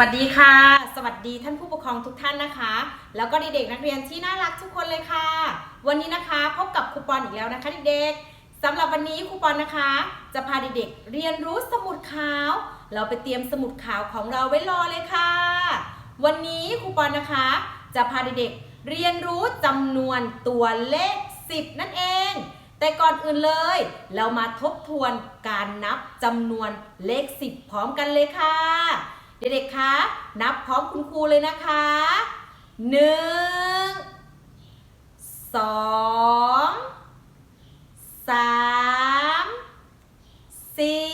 วัสดีค่ะ สวัสดีท่านผู้ปกครองทุกท่านนะคะ แล้วก็เด็กๆนักเรียนที่น่ารักทุกคนเลยค่ะ วันนี้นะคะพบกับครูปอนอีกแล้วนะคะเด็กๆสำหรับวันนี้ครูปอนนะคะ จะพาเด็กๆเรียนรู้สมุดขาว เราไปเตรียมสมุดขาวของเราไว้รอเลยค่ะ วันนี้ครูปอนนะคะ จะพาเด็กๆเรียนรู้จำนวนตัวเลข 10 นั่นเอง แต่ก่อนอื่นเลย เรามาทบทวนการนับจำนวนเลข 10 พร้อมกันเลยค่ะ เด็กๆคะนับพร้อมคุณครูเลยนะคะหนึ่งสองสามสี่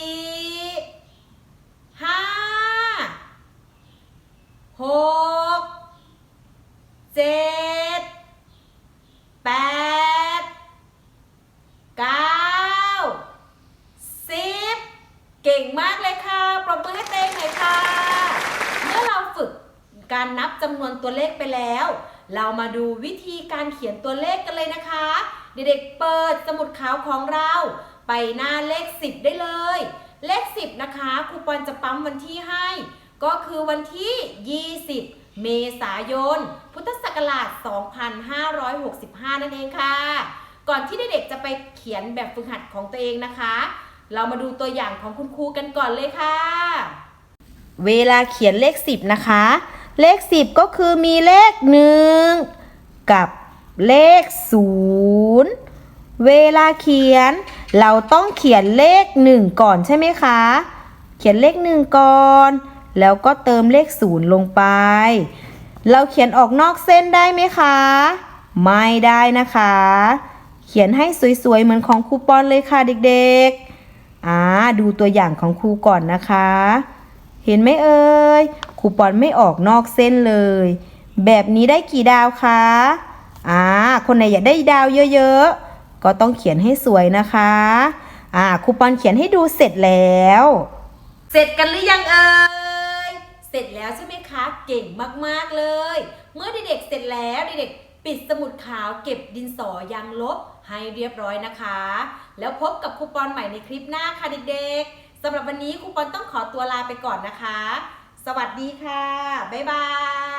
ห้าหกเจ็ดแปดเก้าสิบเก่งมากเลยค่ะ ปรบมือให้เต้งหน่อยค่ะ เมื่อเราฝึ การนับจำนวนตัวเลขไปแล้ว เรามาดูวิธีการเขียนตัวเลขกันเลยนะคะ เด็กๆเปิดสมุดขาวของเรา ไปหน้าเลข 10 ได้เลย เลข 10 นะคะครูปอนจะปั๊มวันที่ให้ ก็คือวันที่ 20 เมษายน พุทธศักราช 2565 นั่นเองค่ะ ก่อนที่เด็กๆจะไปเขียนแบบฝึกหัดของตัวเองนะคะ เรามาดูตัวอย่างของคุณครูกันก่อนเลยค่ะเวลาเขียนเลข 10 นะคะ เลข 10 ก็คือมีเลข 1 กับเลข 0 เวลาเขียน เราต้องเขียนเลข 1 ก่อนใช่ไหมคะ เขียนเลข 1 ก่อน แล้วก็เติมเลข 0 ลงไป เราเขียนออกนอกเส้นได้ไหมคะ ไม่ได้นะคะ เขียนให้สวยๆ เหมือนของครูปอนเลยค่ะเด็กๆอ่าดูตัวอย่างของครูก่อนนะคะ เห็นไหมเอ่ยคูปอนไม่ออกนอกเส้นเลย แบบนี้ได้กี่ดาวคะอ่าคนไหนอยากได้ดาวเยอะๆ ก็ต้องเขียนให้สวยนะคะอ่าคูปอนเขียนให้ดูเสร็จแล้ว เสร็จกันหรือยังเอ่ยเสร็จแล้วใช่ไหมคะเก่งมากๆเลย เมื่อเด็กๆเสร็จแล้วเด็กๆปิดสมุดขาวเก็บดินสอยางลบให้เรียบร้อยนะคะ แล้วพบกับคูปอนใหม่ในคลิปหน้าค่ะเด็กๆ สำหรับวันนี้ครูปอนต้องขอตัวลาไปก่อนนะคะ สวัสดีค่ะ บ๊ายบาย